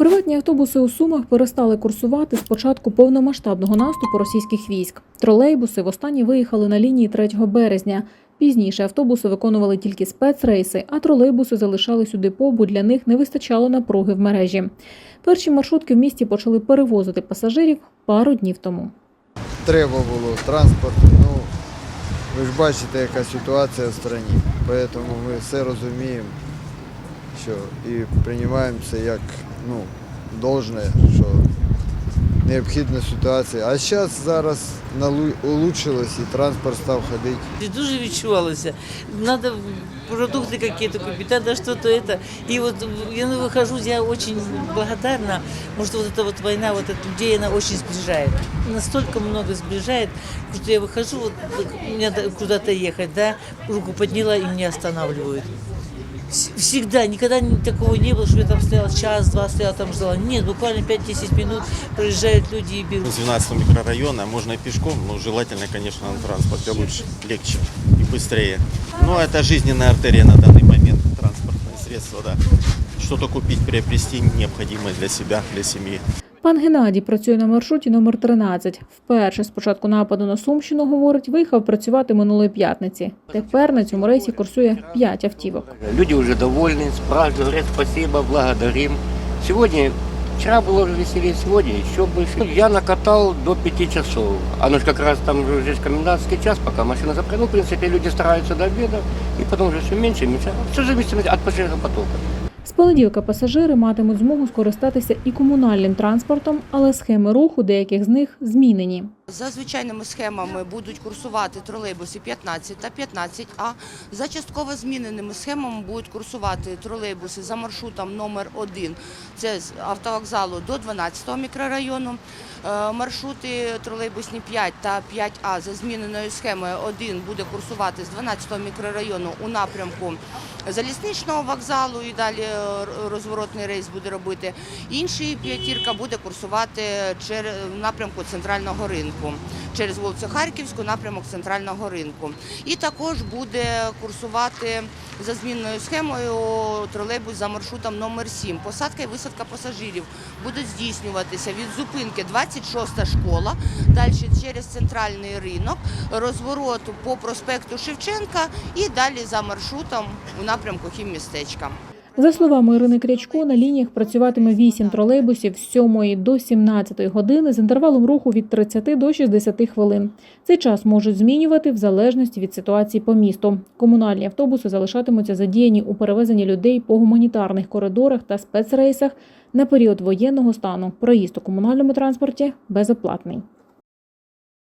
Приватні автобуси у Сумах перестали курсувати з початку повномасштабного наступу російських військ. Тролейбуси востаннє виїхали на лінії 3 березня. Пізніше автобуси виконували тільки спецрейси, а тролейбуси залишались у депо, бо для них не вистачало напруги в мережі. Перші маршрутки в місті почали перевозити пасажирів пару днів тому. треба було транспорт. Ну, ви ж бачите, яка ситуація в країні. Тому ми все розуміємо, що і приймаємо це як ну, должне, що необхідна ситуація. А зараз зараз налу- улучшилось і транспорт став ходити. И Дуже відчувалося. Надо продукты какие-то купить, надо что-то это. И вот я ну, выхожу, я очень благодарна. Может, вот эта вот война, вот от людей, она очень сближает. Настолько много сближает, что я выхожу, вот мне надо куда-то ехать, да, руку подняла и меня останавливают. Вс- Всегда, никогда такого не было, что я там стояла час-два, стояла там ждала. Нет, буквально 5-10 минут проезжают люди и берут. С 12 микрорайона можно и пешком, но желательно, конечно, на транспорте лучше, легче и быстрее. Но это жизненная артерия на данный момент, транспортное средство, да. Что-то купить, приобрести необходимое для себя, для семьи. Пан Геннадій працює на маршруті номер 13. Вперше з початку нападу на Сумщину, говорить, виїхав працювати минулої п'ятниці. Тепер на цьому рейсі курсує 5 автівок. Люди уже довольны, спрашивают, говорят спасибо, благодарим. Сегодня, вчера было уже веселее, сегодня еще больше. Я накатал до 5 часов. Оно же как раз там же здесь комендантский час, пока машина запрягла. Ну, в принципе, люди стараются до обеда, и потом уже все меньше и меньше. Все зависит от пассажиропотока. З понеділка пасажири матимуть змогу скористатися і комунальним транспортом, але схеми руху деяких з них змінені. За звичайними схемами будуть курсувати тролейбуси 15 та 15А. За частково зміненими схемами будуть курсувати тролейбуси за маршрутом номер 1 Це з автовокзалу до 12-го мікрорайону. Е, Маршрути тролейбусні 5 та 5А за зміненою схемою 1 буде курсувати з 12-го мікрорайону у напрямку залізничного вокзалу і далі е, розворотний рейс буде робити. Інший п'ятірка буде курсувати в напрямку центрального ринку, через вулицю Харківську, напрямок центрального ринку. І також буде курсувати за змінною схемою тролейбус за маршрутом номер 7. Посадка і висадка пасажирів будуть здійснюватися від зупинки 26 школа, далі через центральний ринок, розворот по проспекту Шевченка і далі за маршрутом у напрямку хіммістечка. За словами Ірини Крячко, на лініях працюватиме 8 тролейбусів з 7 до 17 години з інтервалом руху від 30 до 60 хвилин. Цей час можуть змінювати в залежності від ситуації по місту. Комунальні автобуси залишатимуться задіяні у перевезенні людей по гуманітарних коридорах та спецрейсах на період воєнного стану. Проїзд у комунальному транспорті безоплатний.